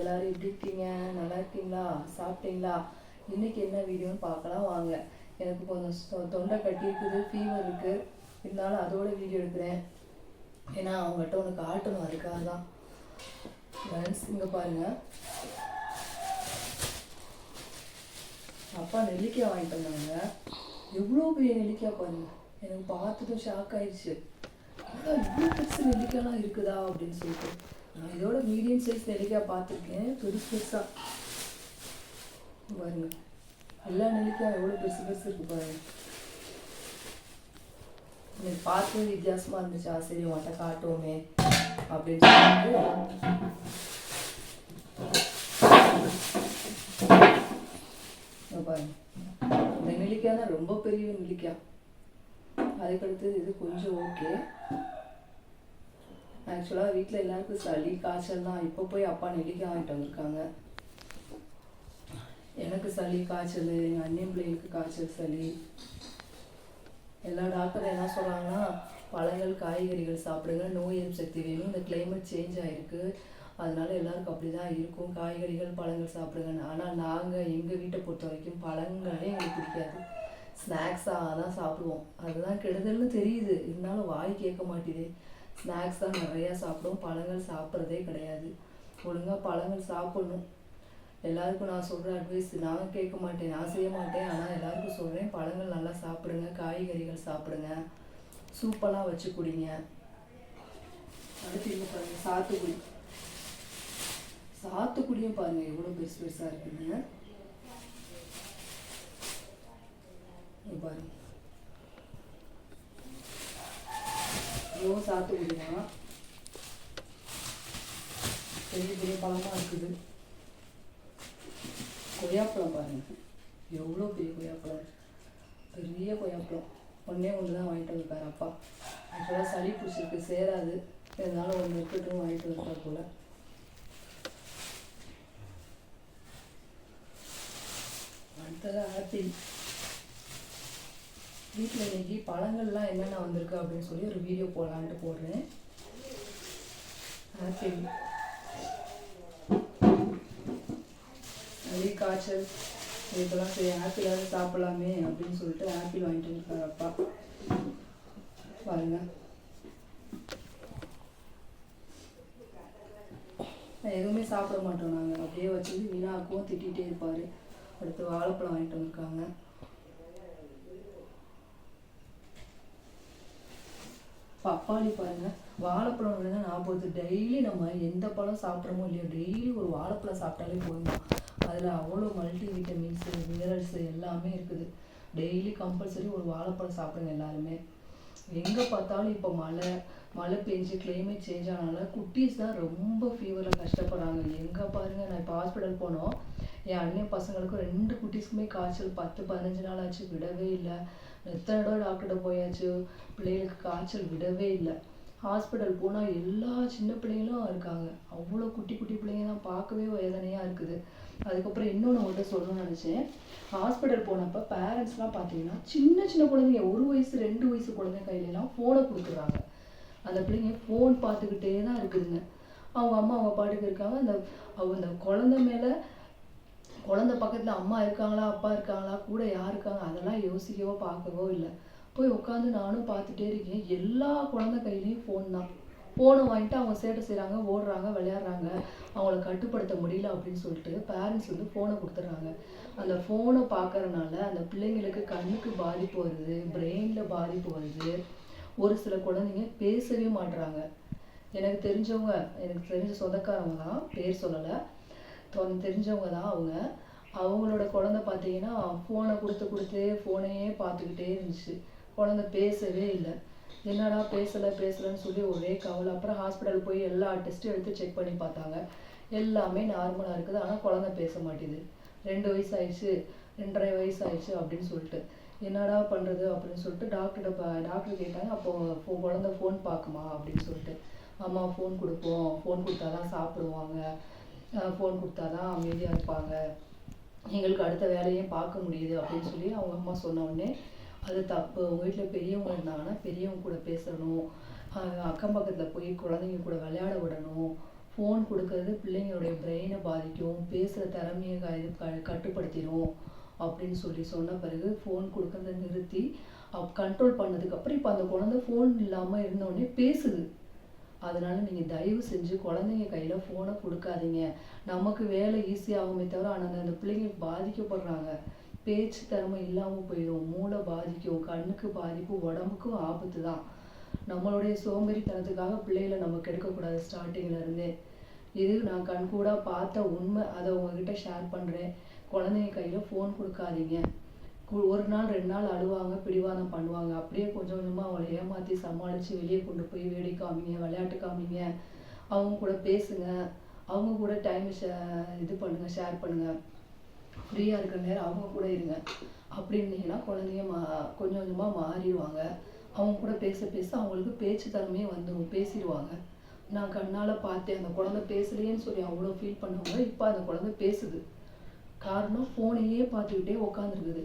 எல்லாரும் எப்படி இருக்கீங்க? நல்லா இருக்கீங்களா? சாப்பிட்டீங்களா? இன்னைக்கு என்ன வீடியோன்னு பார்க்கலாம் வாங்க. எனக்கு கொஞ்சம் தொண்டை கட்டி இருக்குது ஃபீவர் இருக்கு. இருந்தாலும் அதோட வீடியோ எடுக்கிறேன். ஏன்னா அவங்ககிட்ட ஒன்று காட்டணும் அதுக்காக தான் ஃப்ரெண்ட்ஸ் இங்கே பாருங்க. அப்பா நெல்லிக்காய் வாங்கிட்டு வந்தாங்க. எவ்வளோ பெரிய நெல்லிக்காய் பாருங்கள் எனக்கு பார்த்ததும் ஷாக் ஆயிடுச்சு. இவ்வளோ பெருசு நெல்லிக்காய்லாம் இருக்குதா அப்படின்னு சொல்லிட்டு. நான் இதோட மீடியம் சைஸ் நெல்லிக்காய் பார்த்துருக்கேன். பெருசு. பெருசாக பாருங்க. எல்லா நெல்லிக்காய் எவ்வளோ பெருசு பெருசு இருக்கு பாருங்க. எனக்கு பார்த்து வித்தியாசமாக இருந்துச்சா. சரி உன்கிட்ட காட்டுவோமே அப்படின்னு சொல்லிட்டு. பாருங்க. இந்த நெல்லிக்காய் தான் ரொம்ப பெரிய நெல்லிக்காய். அதுக்கடுத்தது இது கொஞ்சம் ஓகே ஆக்சுவலாக வீட்டில் எல்லாருக்கும் சளி காய்ச்சல் தான். இப்போ போய் அப்பா நெல்லிக்காய் வாங்கிட்டு வந்திருக்காங்க. எனக்கு சளி காய்ச்சல் எங்கள் அண்ணன் பிள்ளைகளுக்கு காய்ச்சல் சளி. எல்லா டாக்டர் என்ன சொல்கிறாங்கன்னா பழங்கள் காய்கறிகள் சாப்பிடுங்க. நோய் எதிர்ப்பு சக்தி வேணும். இந்த கிளைமேட் சேஞ்ச் ஆகிருக்கு அதனால எல்லாருக்கும் அப்படி தான் இருக்கும். காய்கறிகள் பழங்கள் சாப்பிடுங்க ஆனால் நாங்கள் எங்கள் வீட்டை பொறுத்த வரைக்கும் பழங்களே எங்களுக்கு பிடிக்காது. ஸ்நாக்ஸாக தான் சாப்பிடுவோம். அதுதான் கெடுதல்னு தெரியுது. இருந்தாலும் வாய் கேட்க மாட்டேது ஸ்நாக்ஸ் தான் நிறையா சாப்பிடும். பழங்கள் சாப்பிட்றதே கிடையாது. ஒழுங்காக பழங்கள் சாப்பிடணும். எல்லாருக்கும் நான் சொல்கிற அட்வைஸ் நான் கேட்க மாட்டேன். நான் செய்ய மாட்டேன். ஆனால் எல்லாருக்கும் சொல்கிறேன் பழங்கள் நல்லா சாப்பிடுங்க காய்கறிகள் சாப்பிடுங்க. சூப்பெல்லாம் வச்சு குடிங்க. அடுத்து இங்க பாருங்கள் சாத்துக்குடி. சாத்துக்குடியும் பாருங்கள் எவ்வளோ பெருசு பெருசாக இருக்குங்க பாருங்கள் பாருங்க இதுவும் சாத்துக்குடி தான் பெரிய பெரிய பழமாக இருக்குது. கொய்யாப்பழம் பாருங்க. எவ்வளோ பெரிய கொய்யாப்பழம்? பெரிய கொய்யாப்பழம். ஒன்றே ஒன்று தான் வாங்கிட்டு வந்திருக்காரு அப்பா. ஆக்சுவலாக சளி பிடிச்சிருக்கு சேராது. இருந்தாலும் ஒன்று இருக்கட்டும் வாங்கிட்டு வந்திருக்கார் போல. அடுத்தது ஆப்பிள். வீட்டில் இன்னைக்கு பழங்கள்லாம் என்னென்ன வந்திருக்கு அப்படின்னு சொல்லி ஒரு வீடியோ போடலான்ட்டு போடுறேன். ஆப்பிள் சளி காய்ச்சல் இதுக்கெல்லாம் சரி ஆப்பிளாவது சாப்பிடலாமே அப்படின்னு சொல்லிட்டு ஆப்பிள் வாங்கிட்டு இருக்காரு அப்பா. பாருங்க. எதுவுமே சாப்பிட மாட்டோம் நாங்கள் அப்படியே வச்சுட்டு வீணாக்குவோம் திட்டிகிட்டே இருப்பார். அடுத்து வாழைப்பழம் வாங்கிட்டு வந்திருக்காங்க. பப்பாளி பாருங்க வாழைப்பழம் வந்து நான் போகுது டெய்லி நம்ம எந்த பழம் சாப்பிட்றோமோ இல்லையோ டெய்லி ஒரு வாழைப்பழம் சாப்பிட்டாலே போதும்? அதில் அவ்வளோ மல்டி விட்டமின்ஸு மினரல்ஸு எல்லாமே இருக்குது. டெய்லி கம்பல்சரி ஒரு வாழைப்பழம் சாப்பிடுங்க எல்லாருமே. எங்கே பார்த்தாலும் இப்போ மழை மழை பெஞ்சு கிளைமேட் சேஞ்ச் ஆனால குட்டீஸ் தான் ரொம்ப ஃபீவரில் கஷ்டப்படுறாங்க. எங்கே பாருங்கள் நான் இப்போ ஹாஸ்பிட்டல் போனோம். என் அண்ணன் பசங்களுக்கும் ரெண்டு குட்டீஸ்க்குமே காய்ச்சல். பத்து பதினஞ்சு நாள் ஆச்சு விடவே இல்லை. எத்தனை தடவை டாக்டர்கிட்ட போயாச்சு? பிள்ளைகளுக்கு காய்ச்சல் விடவே இல்லை. ஹாஸ்பிட்டல் போனால் எல்லா சின்ன பிள்ளைங்களும் இருக்காங்க. அவ்வளோ குட்டி குட்டி பிள்ளைங்க தான் பார்க்கவே வேதனையாக இருக்குது. அதுக்கப்புறம் இன்னொன்று உங்கள்கிட்ட சொல்லணும்னு நினச்சேன். ஹாஸ்பிட்டல் போனப்போ பேரண்ட்ஸ்லாம் பார்த்தீங்கன்னா சின்ன சின்ன குழந்தைங்க ஒரு வயசு ரெண்டு வயசு குழந்தைங்க கையிலலாம் ஃபோனை கொடுக்குறாங்க அந்த பிள்ளைங்க ஃபோன் பார்த்துக்கிட்டே தான் இருக்குதுங்க. அவங்க அம்மா அவங்க பாட்டுக்கு இருக்காங்க. அந்த அவங்க அந்த குழந்தை மேலே குழந்தை பக்கத்தில் அம்மா இருக்காங்களா அப்பா இருக்காங்களா கூட யார் இருக்காங்க அதெல்லாம் யோசிக்கவோ பார்க்கவோ இல்லை. போய் உட்காந்து நானும் பார்த்துட்டே இருக்கேன். எல்லா குழந்தை கையிலையும் ஃபோன் தான். ஃபோனை வாங்கிட்டு அவங்க சேட்டை செய்கிறாங்க ஓடுறாங்க விளையாடுறாங்க. அவங்கள கட்டுப்படுத்த முடியல அப்படின்னு சொல்லிட்டு பேரண்ட்ஸ் வந்து ஃபோனை கொடுத்துட்றாங்க. அந்த ஃபோனை பார்க்கறனால அந்த பிள்ளைங்களுக்கு கண்ணுக்கு பாதிப்பு வருது பிரெயினில் பாதிப்பு வருது. ஒரு சில குழந்தைங்க பேசவே மாட்டுறாங்க எனக்கு தெரிஞ்சவங்க எனக்கு தெரிஞ்ச சொந்தக்காரவங்க தான் பேர் சொல்லலை. தொ- தெரிஞ்சவங்க தான் அவங்க. அவங்களோட குழந்தை பார்த்தீங்கன்னா ஃபோனை கொடுத்து கொடுத்து ஃபோனையே பார்த்துக்கிட்டே இருந்துச்சு. குழந்தை பேசவே இல்லை. என்னடா பேசலை பேசலைன்னு சொல்லி ஒரே கவலை. அப்புறம் ஹாஸ்பிட்டல் போய் எல்லா டெஸ்ட்டும் எடுத்து செக் பண்ணி பார்த்தாங்க. எல்லாமே நார்மலாக இருக்குது. ஆனால் குழந்தை பேச மாட்டேது ரெண்டு வயசு ஆயிடுச்சு ரெண்டரை வயசு ஆயிடுச்சு அப்படின்னு சொல்லிட்டு. என்னடா பண்ணுறது அப்படின்னு சொல்லிட்டு டாக்டர்கிட்ட டாக்டர் கேட்டாங்க. அப்போது குழந்த குழந்தை ஃபோன் பார்க்குமா அப்படின்னு சொல்லிட்டு. அம்மா ஃபோன் கொடுப்போம். ஃபோன் கொடுத்தா தான் சாப்பிடுவாங்க. ஃபோன் கொடுத்தா தான் அமைதியாக இருப்பாங்க. எங்களுக்கு அடுத்த வேலையும் பார்க்க முடியுது அப்படின்னு சொல்லி அவங்க அம்மா சொன்ன உடனே அது தப்பு. உங்கள் வீட்டில் பெரியவங்க இருந்தாங்கன்னா பெரியவங்க கூட பேசணும். அக்கம் பக்கத்தில் போய் குழந்தைங்க கூட விளையாட விடணும். ஃபோன் கொடுக்கறது பிள்ளைங்களுடைய பிரெயினை பாதிக்கும். பேசுகிற திறமையை க இது க கட்டுப்படுத்திடும் அப்படின்னு சொல்லி சொன்ன பிறகு ஃபோன் கொடுக்கறத நிறுத்தி கண்ட்ரோல் பண்ணதுக்கப்புறம் இப்போ அந்த குழந்தை ஃபோன் இல்லாமல் இருந்தோடனே பேசுது. அதனால நீங்கள் தயவு செஞ்சு குழந்தைங்க கையில் ஃபோனை கொடுக்காதீங்க. நமக்கு வேலை ஈஸியாகுமே தவிர ஆனால் அந்த பிள்ளைங்க பாதிக்கப்படுறாங்க. பேச்சு திறமை இல்லாமல் போயிடும் மூளை பாதிக்கும். கண்ணுக்கு பாதிப்பு உடம்புக்கும் ஆபத்து தான். நம்மளுடைய சோம்பேறித்தனத்துக்காக பிள்ளைகளை நம்ம கெடுக்கக்கூடாது ஸ்டார்டிங்லருந்தே இது நான் கண்கூடாக பார்த்த உண்மை. அதை உங்ககிட்ட ஷேர் பண்ணுறேன் குழந்தைங்க கையில் ஃபோன் கொடுக்காதீங்க. ஒரு நாள் ரெண்டு நாள் அழுவாங்க பிடிவாதம் பண்ணுவாங்க. அப்படியே கொஞ்சம் கொஞ்சமாக அவங்கள ஏமாற்றி சமாளித்து வெளியே கொண்டு போய் வேடி காமிங்க விளையாட்டு காமிங்க. அவங்க கூட பேசுங்க. அவங்க கூட டைம் இது பண்ணுங்க ஷேர் பண்ணுங்க. ஃப்ரீயாக இருக்கிற நேரம் அவங்க கூட இருங்க. அப்படின்னீங்கன்னா குழந்தைங்க மா கொஞ்சம் கொஞ்சமாக மாறிடுவாங்க. அவங்க கூட பேச பேச அவங்களுக்கு பேச்சு திறமையே வந்துடும் பேசிடுவாங்க. நான் கண்ணால் பார்த்தேன். அந்த குழந்தை பேசலையேன்னு சொல்லி அவ்வளோ ஃபீல் பண்ணவங்க இப்போ அந்த குழந்தை பேசுது. காரணம் ஃபோனையே பார்த்துக்கிட்டே உட்காந்துருக்குது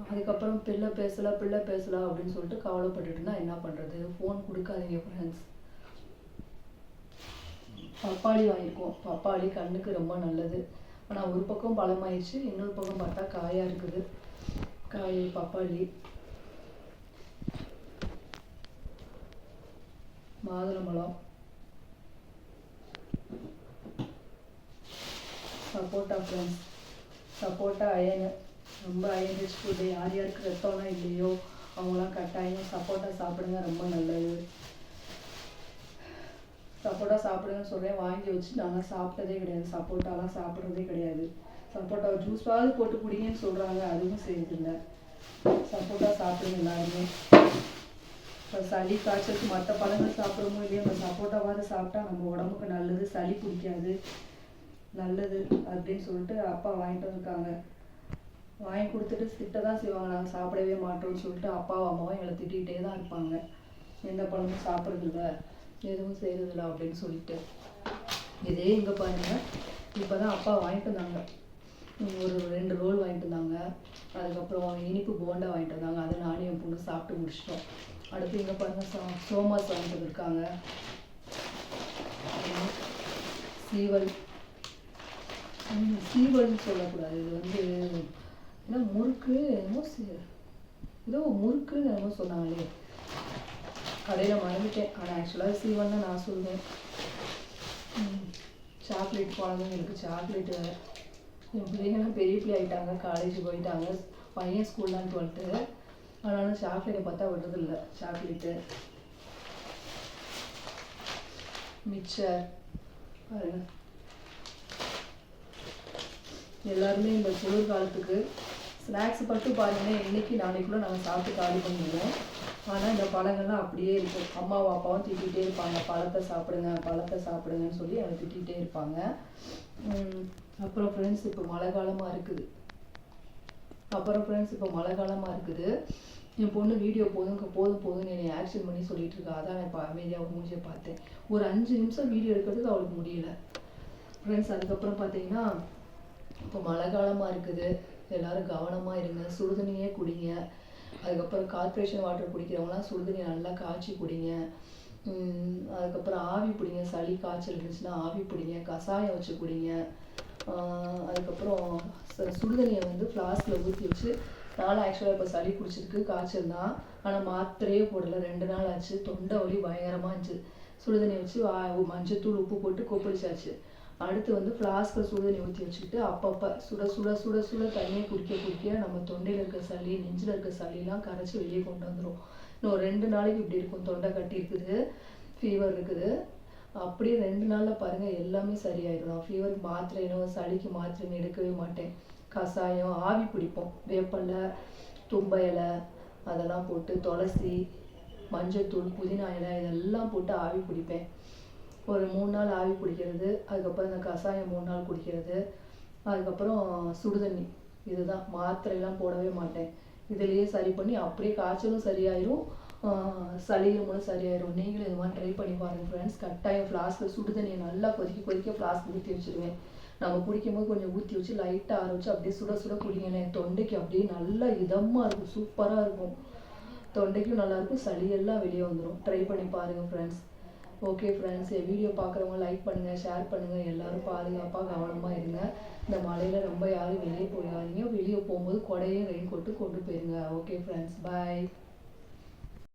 அதுக்கப்புறம் பிள்ளை பேசலாம் பிள்ளை பேசலாம் அப்படின்னு சொல்லிட்டு கவலைப்பட்டுட்டு இருந்தா என்ன பண்றது? ஃபோன் கொடுக்காதீங்க ஃப்ரெண்ட்ஸ் பப்பாளி வாங்கியிருக்கோம். பப்பாளி கண்ணுக்கு ரொம்ப நல்லது. ஆனால் ஒரு பக்கம் பழமாயிடுச்சு இன்னொரு பக்கம் பார்த்தா காயாக இருக்குது. காய் பப்பாளி. மாதுளம்பழம். சப்போட்டா ஃப்ரெண்ட்ஸ் சப்போட்டா அயனு. ரொம்ப அயன் ஃபுட்டு யார் யாருக்கு ரத்தம்லாம் இல்லையோ அவங்களாம் கட்டாயம் சப்போட்டா சாப்பிடுங்க ரொம்ப நல்லது. சப்போட்டா சாப்பிடுங்கன்னு சொல்கிறேன் வாங்கி வச்சு நாங்கள் சாப்பிட்டதே கிடையாது. சப்போட்டாலாம் சாப்பிட்றதே கிடையாது. சப்போட்டா ஜூஸாவது போட்டு குடிங்கன்னு சொல்கிறாங்க அதுவும் செய்யறதில்ல. சப்போட்டா சாப்பிடுங்க எல்லாருமே. இப்போ சளி காய்ச்சலுக்கு மற்ற பழங்கள் சாப்பிடுமோ இல்லையோ நம்ம சப்போட்டாவாவது சாப்பிட்டா நம்ம உடம்புக்கு நல்லது சளி பிடிக்காது. நல்லது அப்படின்னு சொல்லிட்டு அப்பா வாங்கிட்டு வந்திருக்காங்க. வாங்கி கொடுத்துட்டு திட்ட தான் செய்வாங்க. நாங்கள் சாப்பிடவே மாட்டோம்னு சொல்லிட்டு அப்பாவும் அம்மாவும் எங்களை திட்டிகிட்டே தான் இருப்பாங்க. எந்த பழமும் சாப்பிட்றதில்ல எதுவும் செய்கிறதில்ல அப்படின்னு சொல்லிட்டு. இதே இங்கே பாருங்கள் இப்போ தான் அப்பா வாங்கிட்டு வந்தாங்க. ஒரு ரெண்டு ரோல் வாங்கிட்டு வந்தாங்க. அதுக்கப்புறம் இனிப்பு போண்டா வாங்கிட்டு வந்தாங்க. அதை நானும் என் பொண்ணு சாப்பிட்டு முடிச்சிட்டோம். அடுத்து இங்கே பாருங்க சோ சோமாஸ் வாங்கிட்டு வந்திருக்காங்க சீவல். சீவல்னு சொல்லக்கூடாது. இது வந்து ஏன்னா முறுக்கு என்னமோ ஏதோ முறுக்குன்னு என்னமோ சொன்னாங்களே. கடையில் மறந்துட்டேன். ஆனால் ஆக்சுவலாக சீவன் தான் நான் சொல்லுவேன் சாக்லேட் போனதும் சாக்லேட் சாக்லேட்டு என் பிள்ளைங்க பெரிய பிள்ளை ஆயிட்டாங்க. காலேஜ் போயிட்டாங்க. பையன் ஸ்கூல் தான் டுவெல்த்து ஆனாலும் சாக்லேட்டை பார்த்தா விடுறதில்ல. சாக்லேட்டு மிக்சர் பாருங்க. எல்லாருமே இந்த குளிர்காலத்துக்கு காலத்துக்கு ஸ்நாக்ஸ் மட்டும் பார்த்தீங்கன்னா இன்னைக்கு கூட நாங்கள் சாப்பிட்டு காலி பண்ணிடுவோம். ஆனால் இந்த பழங்கள்லாம் அப்படியே இருக்கும் அம்மாவும் அப்பாவும் திட்டிகிட்டே இருப்பாங்க. பழத்தை சாப்பிடுங்க பழத்தை சாப்பிடுங்கன்னு சொல்லி அவங்க திட்டிகிட்டே இருப்பாங்க. உம் அப்புறம் ஃப்ரெண்ட்ஸ் இப்போ மழை காலமாக இருக்குது. அப்புறம் ஃப்ரெண்ட்ஸ் இப்போ மழை காலமாக இருக்குது. என் பொண்ணு வீடியோ போதும் போதும் போதும்னு என்னை ஆக்ஷன் பண்ணி சொல்லிட்டு இருக்கா. அதான் நான் இப்போ அமைதியாக மூஞ்சியை பார்த்தேன். ஒரு அஞ்சு நிமிஷம் வீடியோ எடுக்கிறதுக்கு அவளுக்கு முடியல. ஃப்ரெண்ட்ஸ் அதுக்கப்புறம் பார்த்தீங்கன்னா இப்போ மழை காலமாக இருக்குது. எல்லாரும் கவனமாக இருங்க சுடுதண்ணியே குடிங்க. அதுக்கப்புறம் கார்பரேஷன் வாட்டர் குடிக்கிறவங்களாம் சுடுதண்ணி நல்லா காய்ச்சி குடிங்க. அதுக்கப்புறம் ஆவி பிடிங்க சளி காய்ச்சல் இருந்துச்சுன்னா ஆவி பிடிங்க கஷாயம் வச்சு குடிங்க. அதுக்கப்புறம் சுடுதண்ணியை வந்து ஃப்ளாஸ்கில் ஊற்றி வச்சு நானும் ஆக்சுவலாக இப்போ சளி பிடிச்சிருக்கு காய்ச்சல் தான். ஆனால் மாத்திரையே போடல ரெண்டு நாள் ஆச்சு தொண்டை வலி பயங்கரமாக இருந்துச்சு. சுடுதண்ணி வச்சு வா மஞ்சத்தூள் உப்பு போட்டு கொப்பளிச்சாச்சு. அடுத்து வந்து ஃப்ளாஸ்கில் சுடுதண்ணி ஊற்றி வச்சுக்கிட்டு அப்பப்போ சுட சுட சுட சுட தண்ணியை குடிக்க குடிக்க நம்ம தொண்டையில் இருக்க சளி நெஞ்சில் இருக்க சளிலாம் கரைச்சி வெளியே கொண்டு வந்துடும் இன்னும் ரெண்டு நாளைக்கு இப்படி இருக்கும். தொண்டை கட்டி இருக்குது ஃபீவர் இருக்குது. அப்படியே ரெண்டு நாளில் பாருங்கள் எல்லாமே சரியாயிடும் ஃபீவருக்கு மாத்திரைனும் சளிக்கு மாத்திரைன்னு எடுக்கவே மாட்டேன். கஷாயம் ஆவி பிடிப்போம். வேப்பலை தும்ப இலை அதெல்லாம் போட்டு துளசி மஞ்சள் தூள் புதினா இலை இதெல்லாம் போட்டு ஆவி பிடிப்பேன். ஒரு மூணு நாள் ஆவி பிடிக்கிறது அதுக்கப்புறம் இந்த கஷாயம் மூணு நாள் குடிக்கிறது அதுக்கப்புறம் சுடுதண்ணி இதுதான். மாத்திரையெல்லாம் போடவே மாட்டேன். இதுலேயே சரி பண்ணி அப்படியே காய்ச்சலும் சரியாயிரும். ஆஹ் சரியாயிரும். நீங்களும் இது மாதிரி ட்ரை பண்ணி பாருங்கள் ஃப்ரெண்ட்ஸ் கட்டாயம் ஃப்ளாஸ்கில் சுடுதண்ணியை நல்லா கொதிக்க கொதிக்க ஃப்ளாஸ்க் ஊற்றி வச்சுருவேன். நம்ம குடிக்கும்போது கொஞ்சம் ஊற்றி வச்சு லைட்டாக ஆற வச்சு அப்படியே சுட சுட குடிங்களேன் தொண்டைக்கு அப்படியே நல்லா இதமாக இருக்கும். சூப்பராக இருக்கும். தொண்டைக்கும் நல்லாயிருக்கும் சளியெல்லாம் சளி எல்லாம் வெளியே வந்துடும் ட்ரை பண்ணி பாருங்கள் ஃப்ரெண்ட்ஸ் ஓகே ஃப்ரெண்ட்ஸ் வீடியோ பார்க்குறவங்க லைக் பண்ணுங்கள் ஷேர் பண்ணுங்கள் எல்லோரும் பாதுகாப்பாக கவனமாக இருங்க. இந்த மழையில் ரொம்ப யாரும் வெளியே போயாதீங்க வெளியே போகும்போது கொடையும் ரெயின் கோட்டு கொண்டு போயிருங்க. Okay friends bye